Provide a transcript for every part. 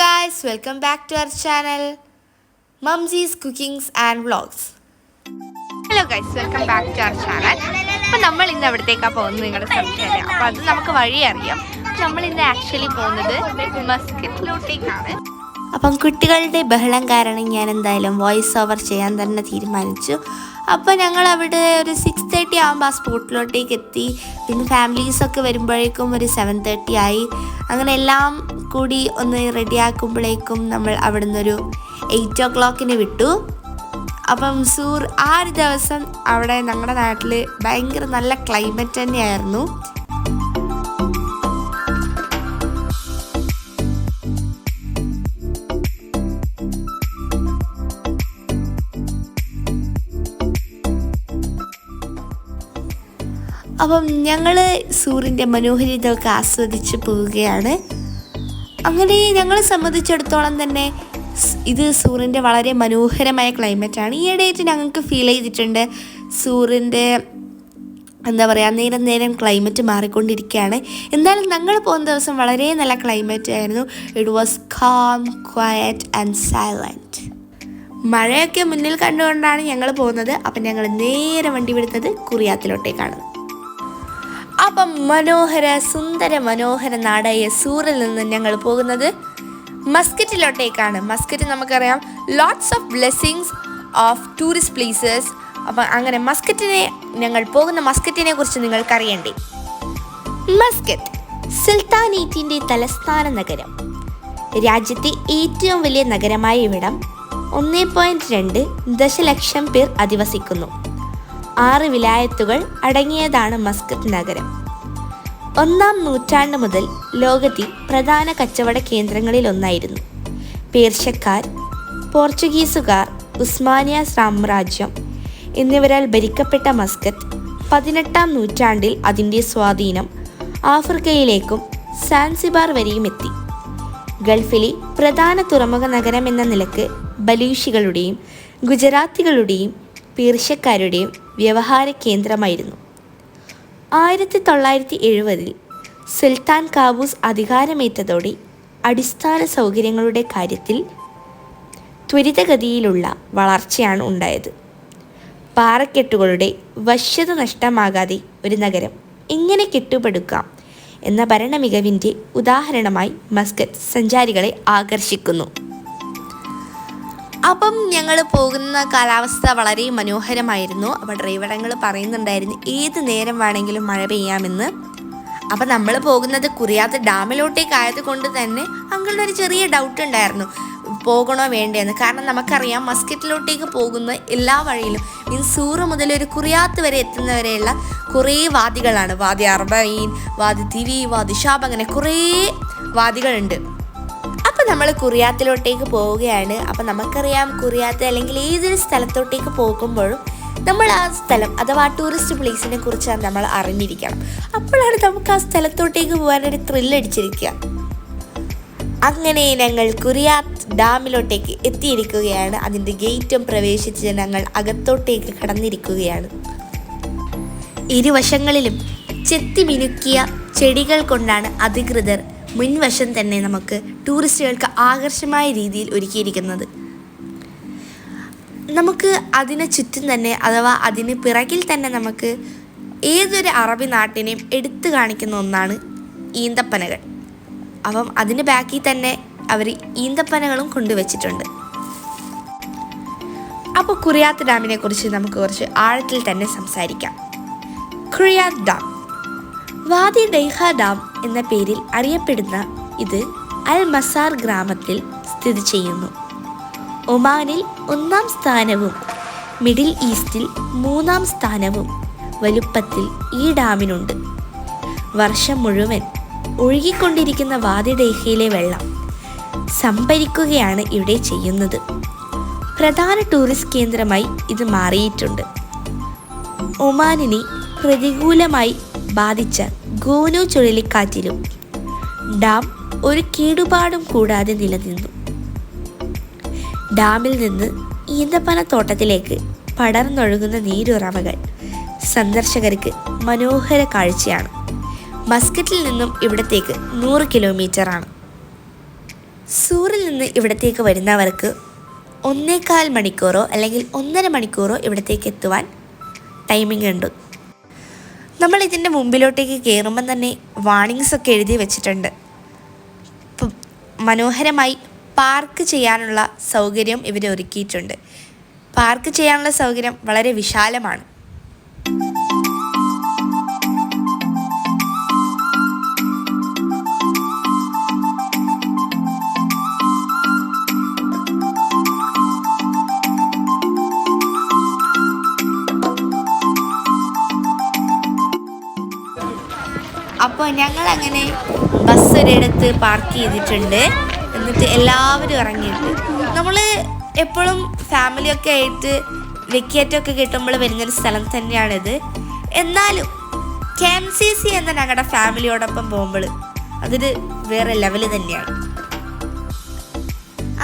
Guys welcome back to our channel mumsie's cookings and vlogs hello guys welcome back to our channel അപ്പം നമ്മൾ ഇന്ന് എവിടത്തേക്കാണ് പോകുന്നത് നിങ്ങളുടെ സംശയം അപ്പോൾ അത് നമുക്ക് വഴി അറിയാം. നമ്മൾ ഇന്ന് ആക്ച്വലി പോകുന്നത് മസ്കറ്റിലോട്ടേക്കാണ്. അപ്പം കുട്ടികളുടെ ബഹളം കാരണം ഞാൻ എന്തായാലും വോയിസ് ഓവർ ചെയ്യാൻ തന്നെ തീരുമാനിച്ചു. അപ്പോൾ ഞങ്ങൾ അവിടെ ഒരു സിക്സ് തേർട്ടി ആകുമ്പോൾ ആ സ്പോട്ടിലോട്ടേക്ക് എത്തി പിന്നെ ഫാമിലീസൊക്കെ വരുമ്പോഴേക്കും ഒരു സെവൻ തേർട്ടി ആയി. അങ്ങനെ എല്ലാം കൂടി ഒന്ന് റെഡിയാക്കുമ്പോഴേക്കും നമ്മൾ അവിടെ നിന്നൊരു എയ്റ്റ് ഓ ക്ലോക്കിന് വിട്ടു. അപ്പം സൂർ ആ ഒരു ദിവസം അവിടെ ഞങ്ങളുടെ നാട്ടിൽ ഭയങ്കര നല്ല ക്ലൈമറ്റ് തന്നെയായിരുന്നു. അപ്പം ഞങ്ങൾ സൂറിന്റെ മനോഹരിതൊക്കെ ആസ്വദിച്ച് പോവുകയാണ്. അങ്ങനെ ഞങ്ങളെ സംബന്ധിച്ചിടത്തോളം തന്നെ ഇത് സൂറിന്റെ വളരെ മനോഹരമായ ക്ലൈമറ്റാണ്. ഈ ഇടയായിട്ട് ഞങ്ങൾക്ക് ഫീൽ ചെയ്തിട്ടുണ്ട് സൂറിന്റെ എന്താ പറയുക നേരം നേരം ക്ലൈമറ്റ് മാറിക്കൊണ്ടിരിക്കുകയാണ്. എന്തായാലും ഞങ്ങൾ പോകുന്ന ദിവസം വളരെ നല്ല ക്ലൈമറ്റ് ആയിരുന്നു. It was calm quiet and silent മഴയൊക്കെ മുന്നിൽ കണ്ടുകൊണ്ടാണ് ഞങ്ങൾ പോകുന്നത്. അപ്പം ഞങ്ങൾ നേരെ വണ്ടി വിടുന്നത് കുറിയാത്തിലോട്ടേക്കാണ്. അപ്പം മനോഹര സുന്ദര മനോഹര നാടായ സൂറിൽ നിന്ന് ഞങ്ങൾ പോകുന്നത് മസ്കറ്റിലോട്ടേക്കാണ്. മസ്കറ്റ് നമുക്കറിയാം. Lots of blessings of tourist places അപ്പം അങ്ങനെ മസ്കറ്റിനെ ഞങ്ങൾ പോകുന്ന മസ്കറ്റിനെ കുറിച്ച് നിങ്ങൾക്കറിയണ്ടേ. മസ്കറ്റ് സുൽത്താനേറ്റിന്റെ തലസ്ഥാന നഗരം. രാജ്യത്തെ ഏറ്റവും വലിയ നഗരമായ ഇവിടം ഒന്നേ പോയിന്റ് രണ്ട് ദശലക്ഷം പേർ അധിവസിക്കുന്നു. ആറ് വിലായത്തുകൾ അടങ്ങിയതാണ് മസ്കത്ത് നഗരം. ഒന്നാം നൂറ്റാണ്ട് മുതൽ ലോകത്തെ പ്രധാന കച്ചവട കേന്ദ്രങ്ങളിലൊന്നായിരുന്നു പേർഷ്യക്കാർ പോർച്ചുഗീസുകാർ ഉസ്മാനിയ സാമ്രാജ്യം എന്നിവരാൽ ഭരിക്കപ്പെട്ട മസ്കത്ത് പതിനെട്ടാം നൂറ്റാണ്ടിൽ അതിന്റെ സ്വാധീനം ആഫ്രിക്കയിലേക്കും സാൻസിബാർ വരെയും എത്തി. ഗൾഫിലെ പ്രധാന തുറമുഖ നഗരം എന്ന നിലയ്ക്ക് ബലൂഷികളുടെയും ഗുജറാത്തികളുടെയും പേർഷ്യക്കാരുടെയും വ്യവഹാര കേന്ദ്രമായിരുന്നു. ആയിരത്തി തൊള്ളായിരത്തി എഴുപതിൽ സുൽത്താൻ കാബൂസ് അധികാരമേറ്റതോടെ അടിസ്ഥാന സൗകര്യങ്ങളുടെ കാര്യത്തിൽ ത്വരിതഗതിയിലുള്ള വളർച്ചയാണ് ഉണ്ടായത്. പാറക്കെട്ടുകളുടെ വശ്യത നഷ്ടമാകാതെ ഒരു നഗരം എങ്ങനെ കെട്ടുപടുക്കാം എന്ന ഭരണമികവിന്റെ ഉദാഹരണമായി മസ്കറ്റ് സഞ്ചാരികളെ ആകർഷിക്കുന്നു. അപ്പം ഞങ്ങൾ പോകുന്ന കാലാവസ്ഥ വളരെ മനോഹരമായിരുന്നു. അപ്പോൾ ഡ്രൈവറങ്ങൾ പറയുന്നുണ്ടായിരുന്നു ഏത് നേരം വേണമെങ്കിലും മഴ പെയ്യാമെന്ന്. അപ്പം നമ്മൾ പോകുന്നത് കുറിയാത്ത ഡാമിലോട്ടേക്ക് ആയതുകൊണ്ട് തന്നെ അങ്ങനെ ഒരു ചെറിയ ഡൗട്ട് ഉണ്ടായിരുന്നു. പോകണോ വേണ്ടേന്ന്. കാരണം നമുക്കറിയാം മസ്കറ്റിലോട്ടേക്ക് പോകുന്ന എല്ലാ വഴിയിലും മീൻസ് സൂറ് മുതൽ ഒരു കുറിയാത്ത് വരെ എത്തുന്നവരെയുള്ള കുറേ വാദികളാണ്. വാദി അർബൈൻ വാദി തിരി വാദി ഷാബ് അങ്ങനെ കുറേ വാദികളുണ്ട്. അപ്പം നമ്മൾ കുറിയാത്തിലോട്ടേക്ക് പോവുകയാണ്. അപ്പം നമുക്കറിയാം കുറിയാത്ത് അല്ലെങ്കിൽ ഏതൊരു സ്ഥലത്തോട്ടേക്ക് പോകുമ്പോഴും നമ്മൾ ആ സ്ഥലം അഥവാ ടൂറിസ്റ്റ് പ്ലേസിനെ കുറിച്ചാണ് നമ്മൾ അറിഞ്ഞിരിക്കണം അപ്പോഴാണ് നമുക്ക് ആ സ്ഥലത്തോട്ടേക്ക് പോകാനൊരു ത്രില്ലടിച്ചിരിക്കുക അങ്ങനെ ഞങ്ങൾ കുറിയാത്ത് ഡാമിലോട്ടേക്ക് എത്തിയിരിക്കുകയാണ്. അതിന്റെ ഗേറ്റും പ്രവേശിച്ച് ഞങ്ങൾ അകത്തോട്ടേക്ക് കടന്നിരിക്കുകയാണ്. ഇരുവശങ്ങളിലും ചെത്തി മിനുക്കിയ ചെടികൾ കൊണ്ടാണ് അധികൃതർ മുൻവശം തന്നെ നമുക്ക് ടൂറിസ്റ്റുകൾക്ക് ആകർഷമായ രീതിയിൽ ഒരുക്കിയിരിക്കുന്നത്. നമുക്ക് അതിന് ചുറ്റും തന്നെ അഥവാ അതിന് പിറകിൽ തന്നെ നമുക്ക് ഏതൊരു അറബി നാട്ടിനെയും എടുത്തു കാണിക്കുന്ന ഒന്നാണ് ഈന്തപ്പനകൾ. അപ്പം അതിന് ബാക്കിൽ തന്നെ അവർ ഈന്തപ്പനകളും കൊണ്ടുവച്ചിട്ടുണ്ട്. അപ്പോൾ കുറിയാത്ത് ഡാമിനെ കുറിച്ച് നമുക്ക് കുറച്ച് ആഴത്തിൽ തന്നെ സംസാരിക്കാം. കുറിയാത്ത് ഡാം. വാദി ഡൈഹ ഡാം എന്ന പേരിൽ അറിയപ്പെടുന്ന ഇത് അൽ മസാർ ഗ്രാമത്തിൽ സ്ഥിതി ചെയ്യുന്നു. ഒമാനിൽ ഒന്നാം സ്ഥാനവും മിഡിൽ ഈസ്റ്റിൽ മൂന്നാം സ്ഥാനവും വലുപ്പത്തിൽ ഈ ഡാമിനുണ്ട്. വർഷം മുഴുവൻ ഒഴുകിക്കൊണ്ടിരിക്കുന്ന വാദി ഡൈഹയിലെ വെള്ളം സംഭരിക്കുകയാണ് ഇവിടെ ചെയ്യുന്നത്. പ്രധാന ടൂറിസ്റ്റ് കേന്ദ്രമായി ഇത് മാറിയിട്ടുണ്ട്. ഒമാനിനെ പ്രതികൂലമായി ബാധിച്ച ഗോനു ചുഴലിക്കാറ്റിലും ഡാം ഒരു കേടുപാടും കൂടാതെ നിലനിന്നു. ഡാമിൽ നിന്ന് ഈന്തപ്പന തോട്ടത്തിലേക്ക് പടർന്നൊഴുകുന്ന നീരുറവകൾ സന്ദർശകർക്ക് മനോഹര കാഴ്ചയാണ്. മസ്കറ്റിൽ നിന്നും ഇവിടത്തേക്ക് നൂറ് കിലോമീറ്ററാണ്. സൂറിൽ നിന്ന് ഇവിടത്തേക്ക് വരുന്നവർക്ക് ഒന്നേകാൽ മണിക്കൂറോ അല്ലെങ്കിൽ ഒന്നര മണിക്കൂറോ ഇവിടത്തേക്ക് എത്തുവാൻ ടൈമിംഗ് ഉണ്ട്. നമ്മൾ ഇതിന്റെ മുമ്പിലോട്ടേക്ക് കയറുമ്പം തന്നെ വാണിങ്സ് ഒക്കെ എഴുതി വെച്ചിട്ടുണ്ട്. മനോഹരമായി പാർക്ക് ചെയ്യാനുള്ള സൗകര്യം ഇവർ ഒരുക്കിയിട്ടുണ്ട് പാർക്ക് ചെയ്യാനുള്ള സൗകര്യം വളരെ വിശാലമാണ്. ഞങ്ങൾ അങ്ങനെ ബസ് ഒരിടത്ത് പാർക്ക് ചെയ്തിട്ടുണ്ട്. എന്നിട്ട് എല്ലാവരും ഇറങ്ങിയിട്ട്. നമ്മൾ എപ്പോഴും ഫാമിലിയൊക്കെ ആയിട്ട് വെക്കേറ്റൊക്കെ കിട്ടുമ്പോൾ വരുന്നൊരു സ്ഥലം തന്നെയാണിത്. എന്നാലും കെ എം സി സി എന്ന ഞങ്ങളുടെ ഫാമിലിയോടൊപ്പം പോകുമ്പോൾ അതൊരു വേറെ ലെവൽ തന്നെയാണ്.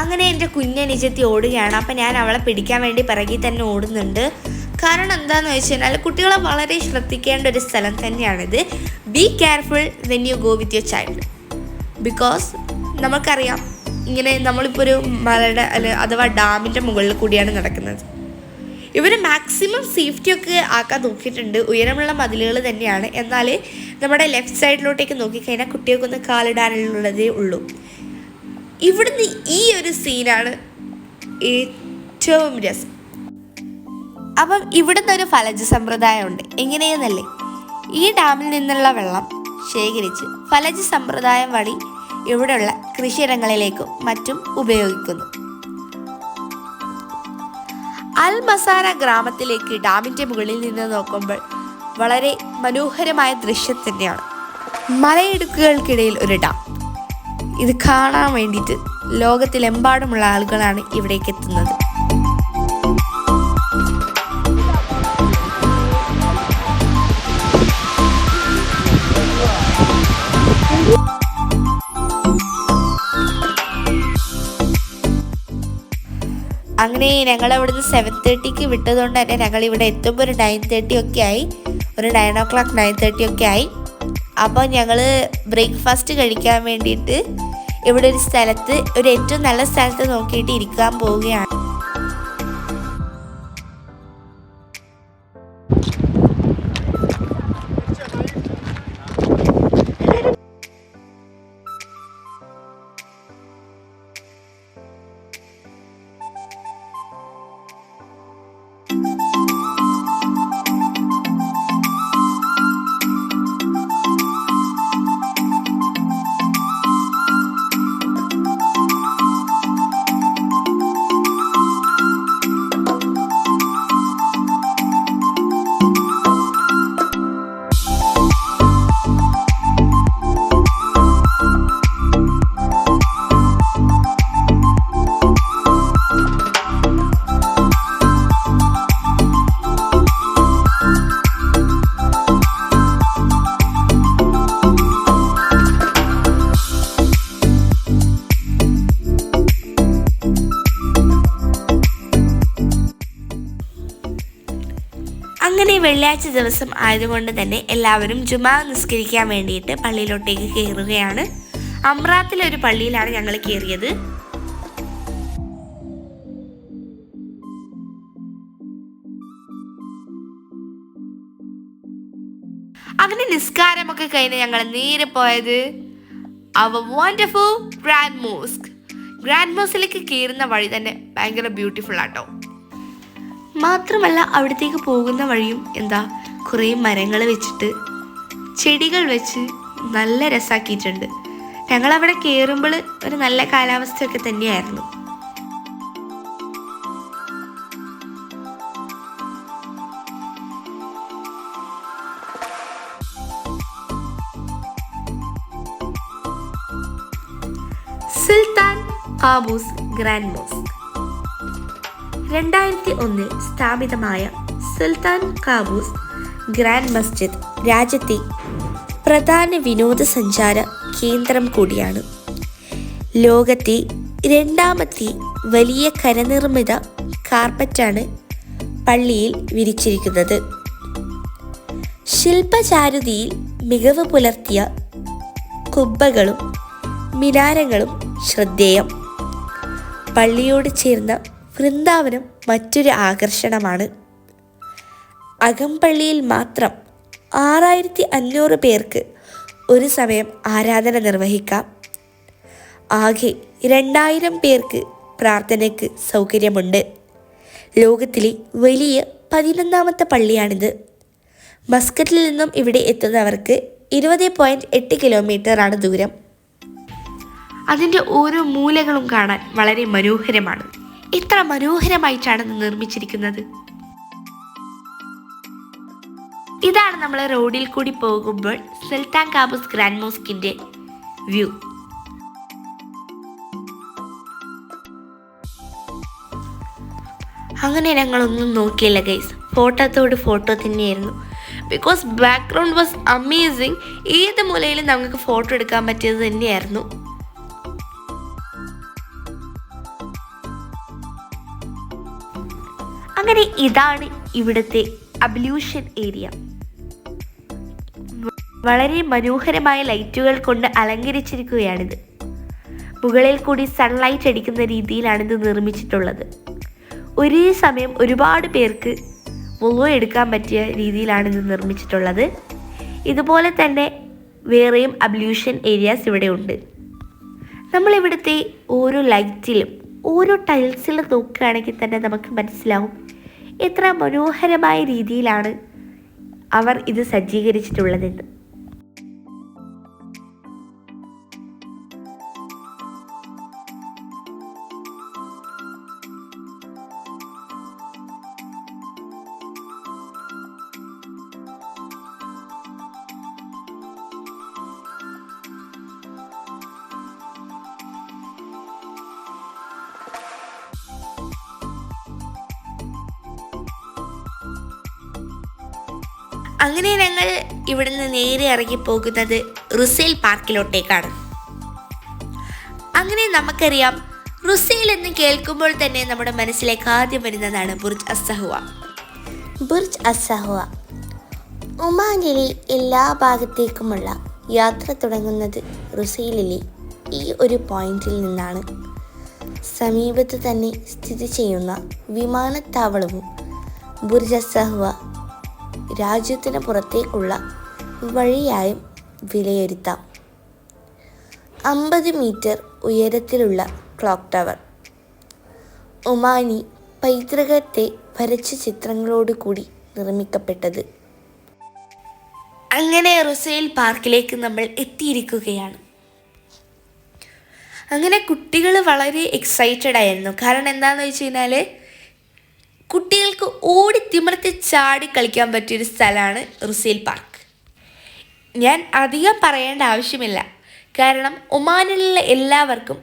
അങ്ങനെ എന്റെ കുഞ്ഞനിജത്തി ഓടുകയാണ്. അപ്പം ഞാൻ അവളെ പിടിക്കാൻ വേണ്ടി പിറകിൽ തന്നെ ഓടുന്നുണ്ട്. കാരണം എന്താണെന്ന് വെച്ച് കഴിഞ്ഞാൽ കുട്ടികളെ വളരെ ശ്രദ്ധിക്കേണ്ട ഒരു സ്ഥലം തന്നെയാണിത്. Be careful when you go with your child because നമുക്കറിയാം ഇങ്ങനെ നമ്മളിപ്പോൾ ഒരു മലയുടെ അല്ല അഥവാ ഡാമിന്റെ മുകളിൽ കൂടിയാണ് നടക്കുന്നത്. ഇവർ മാക്സിമം സേഫ്റ്റി ഒക്കെ ആക്കാൻ നോക്കിയിട്ടുണ്ട്. ഉയരമുള്ള മതിലുകൾ തന്നെയാണ്. എന്നാൽ നമ്മുടെ ലെഫ്റ്റ് സൈഡിലോട്ടേക്ക് നോക്കിക്കഴിഞ്ഞാൽ കുട്ടികൾക്കൊന്ന് കാലിടാനുള്ളതേ ഉള്ളൂ. ഇവിടുന്ന് ഈ ഒരു സീനാണ് ഏറ്റവും രസം. അപ്പം ഇവിടുന്ന് ഒരു ഫലജ സമ്പ്രദായമുണ്ട് എങ്ങനെയെന്നല്ലേ? ഈ ഡാമിൽ നിന്നുള്ള വെള്ളം ശേഖരിച്ച് ഫലജ് സമ്പ്രദായം വഴി ഇവിടെയുള്ള കൃഷിയിടങ്ങളിലേക്കും മറ്റും ഉപയോഗിക്കുന്നു. അൽ മസാര ഗ്രാമത്തിലേക്ക് ഡാമിന്റെ മുകളിൽ നിന്ന് നോക്കുമ്പോൾ വളരെ മനോഹരമായ ദൃശ്യം തന്നെയാണ്. മലയിടുക്കുകൾക്കിടയിൽ ഒരു ഡാം. ഇത് കാണാൻ വേണ്ടിയിട്ട് ലോകത്തിലെമ്പാടുമുള്ള ആളുകളാണ് ഇവിടേക്ക് എത്തുന്നത്. അങ്ങനെ ഞങ്ങൾ അവിടുന്ന് സെവൻ തേർട്ടിക്ക് വിട്ടതുകൊണ്ട് തന്നെ ഞങ്ങൾ ഇവിടെ എത്തുമ്പോൾ ഒരു നയൻ തേർട്ടി ഒക്കെ ആയി. ഒരു nine o'clock nine thirty ഒക്കെ ആയി. അപ്പോൾ ഞങ്ങൾ ബ്രേക്ക്ഫാസ്റ്റ് കഴിക്കാൻ വേണ്ടിയിട്ട് ഇവിടെ ഒരു സ്ഥലത്ത് ഒരു ഏറ്റവും നല്ല സ്ഥലത്ത് നോക്കിയിട്ട് ഇരിക്കാൻ പോവുകയാണ്. വെള്ളിയാഴ്ച ദിവസം ആയതുകൊണ്ട് തന്നെ എല്ലാവരും ജുമാ നിസ്കരിക്കാൻ വേണ്ടിയിട്ട് പള്ളിയിലോട്ടേക്ക് കയറുകയാണ്. അമ്രാത്തിലെ ഒരു പള്ളിയിലാണ് ഞങ്ങൾ കയറിയത്. അങ്ങനെ നിസ്കാരമൊക്കെ കഴിഞ്ഞ് ഞങ്ങൾ നേരെ പോയത് അവ വണ്ടർഫുൾ ഗ്രാൻഡ് മോസ്ക് ഗ്രാൻഡ് മോസിലേക്ക് കയറുന്ന വഴി തന്നെ ഭയങ്കര ബ്യൂട്ടിഫുൾ ആട്ടോ. മാത്രമല്ല അവിടത്തേക്ക് പോകുന്ന വഴിയും എന്താ കുറേ മരങ്ങൾ വെച്ചിട്ട് ചെടികൾ വെച്ച് നല്ല രസാക്കിയിട്ടുണ്ട്. ഞങ്ങൾ അവിടെ കയറുമ്പോൾ ഒരു നല്ല കാലാവസ്ഥയൊക്കെ തന്നെയായിരുന്നു. സുൽത്താൻ കാബൂസ് ഗ്രാൻഡ് മോസ്ക് രണ്ടായിരത്തി ഒന്നിൽ സ്ഥാപിതമായ സുൽത്താൻ കാബൂസ് ഗ്രാൻഡ് മസ്ജിദ് രാജ്യത്തെ പ്രധാന വിനോദസഞ്ചാര കേന്ദ്രം കൂടിയാണ്. ലോകത്തെ രണ്ടാമത്തെ വലിയ കരനിർമ്മിത കാർപ്പറ്റാണ് പള്ളിയിൽ വിരിച്ചിരിക്കുന്നത്. ശില്പചാരുതിയിൽ മികവ് പുലർത്തിയ കുബ്ബകളും മിനാരങ്ങളും ശ്രദ്ധേയം. പള്ളിയോട് ചേർന്ന വൃന്ദാവനം മറ്റൊരു ആകർഷണമാണ്. അകംപള്ളിയിൽ മാത്രം ആറായിരത്തി അഞ്ഞൂറ് പേർക്ക് ഒരു സമയം ആരാധന നിർവഹിക്കാം. ആകെ രണ്ടായിരം പേർക്ക് പ്രാർത്ഥനയ്ക്ക് സൗകര്യമുണ്ട്. ലോകത്തിലെ വലിയ പതിനൊന്നാമത്തെ പള്ളിയാണിത്. മസ്കറ്റിൽ നിന്നും ഇവിടെ എത്തുന്നവർക്ക് ഇരുപത് പോയിന്റ് എട്ട് കിലോമീറ്ററാണ് ദൂരം. അതിന്റെ ഓരോ മൂലകളും കാണാൻ വളരെ മനോഹരമാണ്. എത്ര മനോഹരമായിട്ടാണ് നിർമ്മിച്ചിരിക്കുന്നത്. ഇതാണ് നമ്മൾ റോഡിൽ കൂടി പോകുമ്പോൾ സുൽത്താൻ കാബൂസ് ഗ്രാൻഡ് മോസ്കിന്റെ വ്യൂ. അങ്ങനെ ഞങ്ങളൊന്നും നോക്കിയില്ല ഗൈസ് ഫോട്ടോത്തോട് ഫോട്ടോ തന്നെയായിരുന്നു. ബിക്കോസ് ബാക്ക്ഗ്രൗണ്ട് വാസ് അമേസിങ് ഏത് മൂലയിലും നമുക്ക് ഫോട്ടോ എടുക്കാൻ പറ്റിയത് തന്നെയായിരുന്നു. അങ്ങനെ ഇതാണ് ഇവിടുത്തെ അബ്ലൂഷൻ ഏരിയ വളരെ മനോഹരമായ ലൈറ്റുകൾ കൊണ്ട് അലങ്കരിച്ചിരിക്കുകയാണിത്. മുകളിൽ കൂടി സൺലൈറ്റ് അടിക്കുന്ന രീതിയിലാണിത് നിർമ്മിച്ചിട്ടുള്ളത്. ഒരേ സമയം ഒരുപാട് പേർക്ക് മുളോ എടുക്കാൻ പറ്റിയ രീതിയിലാണിത് നിർമ്മിച്ചിട്ടുള്ളത്. ഇതുപോലെ തന്നെ വേറെയും അബ്ലൂഷൻ ഏരിയാസ് ഇവിടെ ഉണ്ട്. നമ്മളിവിടുത്തെ ഓരോ ലൈറ്റിലും ഓരോ ടൈൽസിലും നോക്കുകയാണെങ്കിൽ തന്നെ നമുക്ക് മനസ്സിലാവും എത്ര മനോഹരമായ രീതിയിലാണ് അവർ ഇത് സജ്ജീകരിച്ചിട്ടുള്ളതെന്ന് അങ്ങനെ ഞങ്ങൾ ഇവിടുന്ന് നേരെ ഇറങ്ങി പോകുന്നത് റുസേൽ പാർക്കിലോട്ടേക്കാണ്. അങ്ങനെ നമുക്കറിയാം റുസേൽ എന്ന് കേൾക്കുമ്പോൾ തന്നെ നമ്മുടെ മനസ്സിലേക്ക് ആദ്യം വരുന്നതാണ് ബുർജ് അസഹുവ ബുർജ് അസഹുവ ഒമാനിലെ എല്ലാ ഭാഗത്തേക്കുമുള്ള യാത്ര തുടങ്ങുന്നത് റുസൈലിലെ ഈ ഒരു പോയിന്റിൽ നിന്നാണ്. സമീപത്ത് തന്നെ സ്ഥിതി ചെയ്യുന്ന വിമാനത്താവളവും ബുർജ് അസഹ്വ രാജ്യത്തിന് പുറത്തേക്കുള്ള വഴിയായും വിലയിരുത്താം. അമ്പത് മീറ്റർ ഉയരത്തിലുള്ള ക്ലോക്ക് ടവർ. ഒമാനി പൈതൃകത്തെ വരച്ച ചിത്രങ്ങളോട് കൂടി നിർമ്മിക്കപ്പെട്ടത്. അങ്ങനെ റുസൈൽ പാർക്കിലേക്ക് നമ്മൾ എത്തിയിരിക്കുകയാണ്. അങ്ങനെ കുട്ടികൾ വളരെ എക്സൈറ്റഡ് ആയിരുന്നു. കാരണം എന്താണെന്ന് വെച്ച് കഴിഞ്ഞാൽ കുട്ടികൾക്ക് ഓടി തിമിർത്തി ചാടി കളിക്കാൻ പറ്റിയൊരു സ്ഥലമാണ് റുസേൽ പാർക്ക്. ഞാൻ അധികം പറയേണ്ട ആവശ്യമില്ല. കാരണം ഒമാനിലുള്ള എല്ലാവർക്കും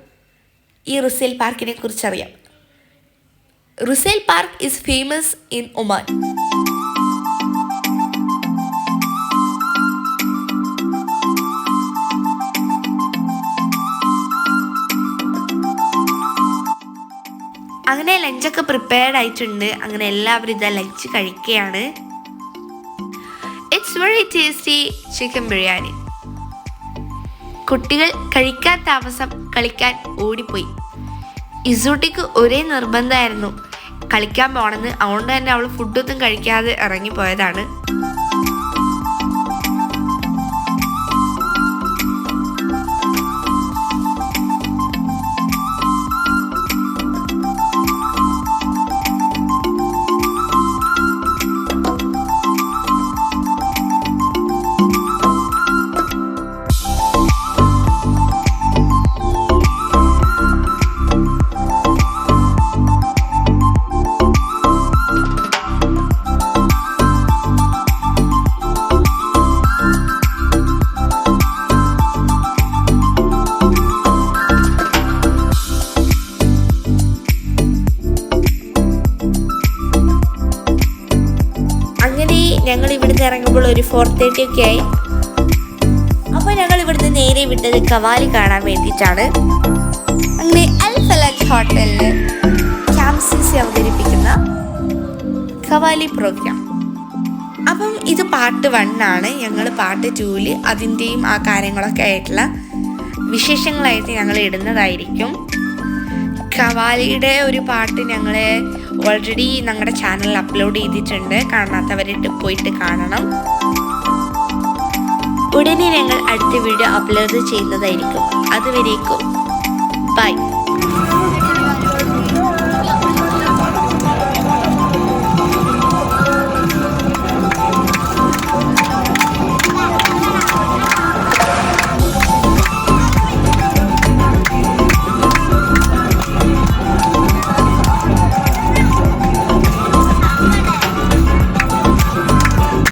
ഈ റുസേൽ പാർക്കിനെ കുറിച്ചറിയാം. Rusail park is famous in Oman അങ്ങനെ ലഞ്ചൊക്കെ പ്രിപ്പയർഡ് ആയിട്ടുണ്ട്. അങ്ങനെ എല്ലാവരും ഇതാ ലഞ്ച് കഴിക്കുകയാണ്. It's very tasty chicken biryani കുട്ടികൾ കഴിക്കാൻ താമസം കളിക്കാൻ ഓടിപ്പോയി. ഇസൂട്ടിക്ക് ഒരേ നിർബന്ധമായിരുന്നു. കളിക്കാൻ പോണെന്ന്. അതുകൊണ്ട് തന്നെ അവൾ ഫുഡൊന്നും കഴിക്കാതെ ഇറങ്ങിപ്പോയതാണ്. ഒരു ഫോർ തേർട്ടി ഒക്കെ ആയി. അപ്പോൾ ഞങ്ങൾ ഇവിടുന്ന് നേരെ വിട്ടത് കവാലി കാണാൻ വേണ്ടിയിട്ടാണ്. അങ്ങനെ അൽ ഫലാജ് ഹോട്ടലിൽ ക്യാംസിസി അവതരിപ്പിക്കുന്ന കവാലി പ്രോഗ്രാം അപ്പം ഇത് പാർട്ട് വൺ ആണ്. ഞങ്ങൾ പാർട്ട് ടൂവിൽ അതിന്റെയും ആ കാര്യങ്ങളൊക്കെ ആയിട്ടുള്ള വിശേഷങ്ങളായിട്ട് ഞങ്ങൾ ഇടുന്നതായിരിക്കും. കവാലിയുടെ ഒരു പാട്ട് ഞങ്ങൾ ഓൾറെഡി ഞങ്ങളുടെ ചാനലിൽ അപ്ലോഡ് ചെയ്തിട്ടുണ്ട്. കാണാത്തവരിട്ട് പോയിട്ട് കാണണം. ഉടനെ ഞങ്ങൾ അടുത്ത വീഡിയോ അപ്ലോഡ് ചെയ്യുന്നതായിരിക്കും. അതുവരേക്കും. ബൈ